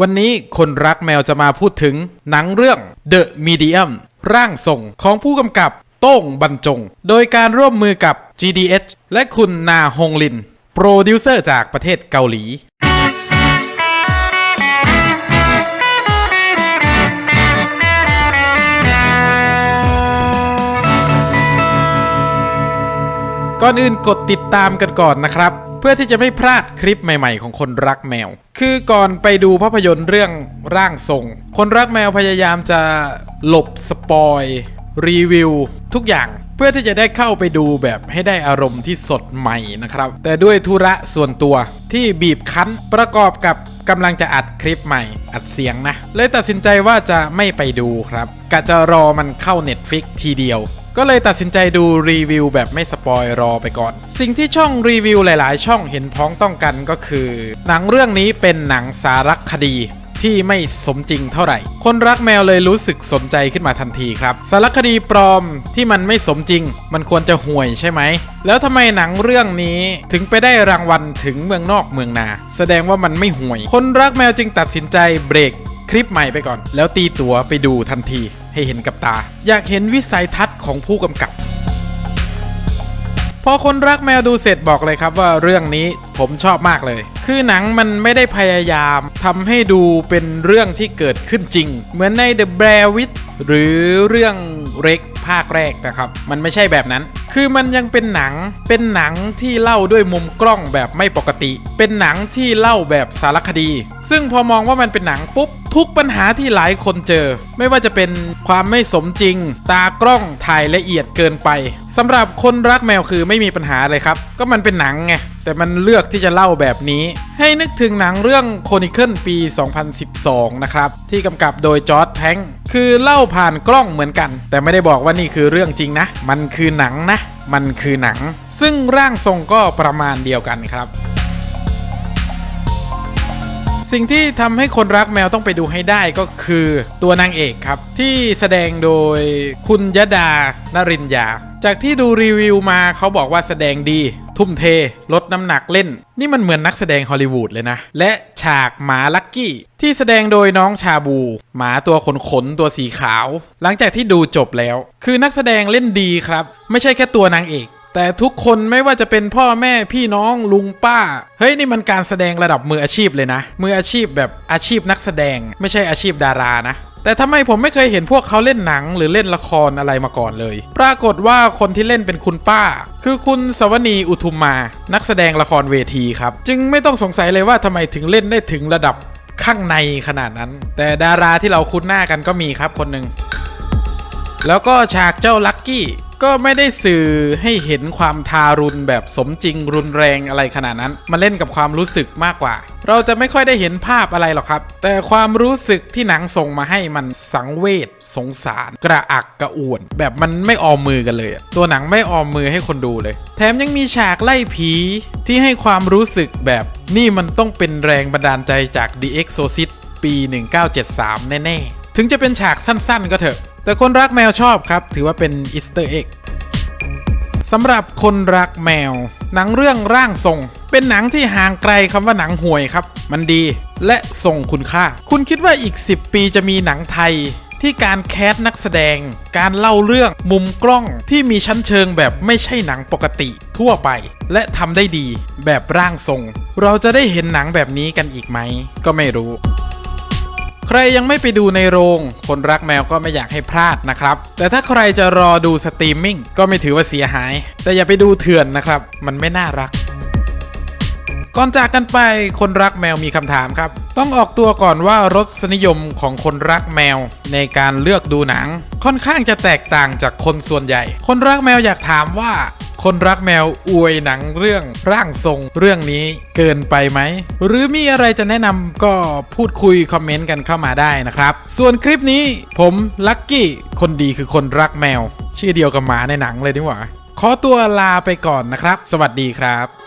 วันนี้คนรักแมวจะมาพูดถึงหนังเรื่อง The Medium ร่างทรงของผู้กำกับโต้งบรรจง โดยการร่วมมือกับ GDH และคุณนาฮงลิน โปรดิวเซอร์จากประเทศเกาหลีก่อนอื่นกดติดตามกันก่อนนะครับ เพื่อที่จะไม่พลาดคลิปใหม่ๆ ของคนรักแมว คือก่อนไปดูภาพยนตร์เรื่องร่างทรง คนรักแมวพยายามจะหลบสปอยรีวิวทุกอย่างเพื่อที่จะได้เข้าไปดูแบบให้ได้อารมณ์ที่สดใหม่นะครับ แต่ด้วยธุระส่วนตัวที่บีบคั้นประกอบกับกำลังจะอัดคลิปใหม่อัดเสียงนะ เลยตัดสินใจว่าจะไม่ไปดูครับกะจะรอมันเข้า Netflix ทีเดียว ก็เลยตัดสินใจดูรีวิวแบบไม่สปอยรอไปก่อน สิ่งที่ช่องรีวิวหลาย ๆ ช่องเห็นพ้องต้องกันก็คือ หนังเรื่องนี้เป็นหนังสารคดีที่ไม่สมจริงเท่าไหร่ คนรักแมวเลยรู้สึกสนใจขึ้นมาทันทีครับ สารคดีปลอมที่มันไม่สมจริง มันควรจะห่วยใช่ไหม แล้วทำไมหนังเรื่องนี้ถึงไปได้รางวัลถึงเมืองนอกเมืองนา แสดงว่ามันไม่ห่วย คนรักแมวจึงตัดสินใจเบรกคลิปใหม่ไปก่อน แล้วตีตั๋วไปดูทันที ให้เห็นกับตา อยากเห็นวิสัยทัศน์ของผู้กำกับ พอคนรักแมวดูเสร็จบอกเลยครับว่าเรื่องนี้ผมชอบมากเลย คือหนังมันไม่ได้พยายามทำให้ดูเป็นเรื่องที่เกิดขึ้นจริง เหมือนใน The Blair Witch หรือเรื่องเร็กภาคแรกนะครับ มันไม่ใช่แบบนั้น คือมันยังเป็นหนัง เป็นหนังที่เล่าด้วยมุมกล้องแบบไม่ปกติ เป็นหนังที่เล่าแบบสารคดี ซึ่งพอมองว่ามันเป็นหนังปุ๊บ ทุกปัญหาที่หลายคนเจอ ไม่ว่าจะเป็นความไม่สมจริง ตากล้องถ่ายละเอียดเกินไปสำหรับคนรักแมวคือไม่มีปัญหาเลยครับ ก็มันเป็นหนังไง แต่มันเลือกที่จะเล่าแบบนี้ ให้นึกถึงหนังเรื่อง Chronicle ปี 2012 นะครับ ที่กำกับโดยจอร์ดแทงคือเล่าผ่านกล้องเหมือนกัน แต่ไม่ได้บอกว่านี่คือเรื่องจริงนะ มันคือหนังนะ มันคือหนัง ซึ่งร่างทรงก็ประมาณเดียวกันครับ สิ่งที่ทำให้คนรักแมวต้องไปดูให้ได้ก็คือตัวนางเอกครับ ที่แสดงโดยคุณยดานรินยา จากที่ดูรีวิวมาเขาบอกว่าแสดงดี ทุ่มเท ลดน้ำหนักเล่น นี่มันเหมือนนักแสดงฮอลลีวูดเลยนะ และฉากหมาลักกี้ ที่แสดงโดยน้องชาบู หมาตัวขนขนตัวสีขาว หลังจากที่ดูจบแล้ว คือนักแสดงเล่นดีครับ ไม่ใช่แค่ตัวนางเอก แต่ทุกคนไม่ว่าจะเป็นพ่อแม่พี่น้องลุงป้า เฮ้ย นี่มันการแสดงระดับมืออาชีพเลยนะ มืออาชีพแบบอาชีพนักแสดง ไม่ใช่อาชีพดารานะ แต่ทำไมผมไม่เคยเห็นพวกเขาเล่นหนังหรือเล่นละครอะไรมาก่อนเลย ปรากฏว่าคนที่เล่นเป็นคุณป้า คือคุณสวนีอุทุมมา นักแสดงละครเวทีครับ จึงไม่ต้องสงสัยเลยว่าทำไมถึงเล่นได้ถึงระดับข้างในขนาดนั้น แต่ดาราที่เราคุ้นหน้ากันก็มีครับคนหนึ่งแล้วก็ฉากเจ้าลักกี้ ก็ไม่ได้สื่อให้เห็นความทารุณแบบสมจริงรุนแรงอะไรขนาดนั้นมาเล่นกับความรู้สึกมากกว่า เราจะไม่ค่อยได้เห็นภาพอะไรหรอกครับ แต่ความรู้สึกที่หนังส่งมาให้มันสังเวชสงสาร กระอักกระอ่วน แบบมันไม่ออมมือกันเลย ตัวหนังไม่ออมมือให้คนดูเลย แถมยังมีฉากไล่ผีที่ให้ความรู้สึกแบบนี่มันต้องเป็นแรงบันดาลใจจาก The Exorcist ปี 1973 แน่ๆ ถึงจะเป็นฉากสั้นๆ ก็เถอะ แต่คนรักแมวชอบครับ ถือว่าเป็นอีสเตอร์เอ็กสำหรับคนรักแมว หนังเรื่องร่างทรง เป็นหนังที่ห่างไกลคำว่าหนังห่วยครับ มันดีและทรงคุณค่า คุณคิดว่าอีก 10 ปีจะมีหนังไทย ที่การแคสนักแสดง การเล่าเรื่องมุมกล้องที่มีชั้นเชิงแบบไม่ใช่หนังปกติทั่วไป และทำได้ดีแบบร่างทรง เราจะได้เห็นหนังแบบนี้กันอีกไหม ก็ไม่รู้ ใครยังไม่ไปดูในโรง คนรักแมวก็ไม่อยากให้พลาดนะครับ แต่ถ้าใครจะรอดูสตรีมมิ่งก็ไม่ถือว่าเสียหาย แต่อย่าไปดูเถื่อนนะครับ มันไม่น่ารักก่อนจากกันไปคนรักแมวมีคำถามครับ ต้องออกตัวก่อนว่ารสนิยมของคนรักแมวในการเลือกดูหนัง ค่อนข้างจะแตกต่างจากคนส่วนใหญ่ คนรักแมวอยากถามว่า คนรักแมวอวยหนังเรื่องร่างทรงเรื่องนี้เกินไปไหม หรือมีอะไรจะแนะนำก็พูดคุยคอมเมนต์กันเข้ามาได้นะครับ ส่วนคลิปนี้ผมลักกี้คนดีคือคนรักแมว ชื่อเดียวกับหมาในหนังเลยดีกว่าขอตัวลาไปก่อนนะครับ สวัสดีครับ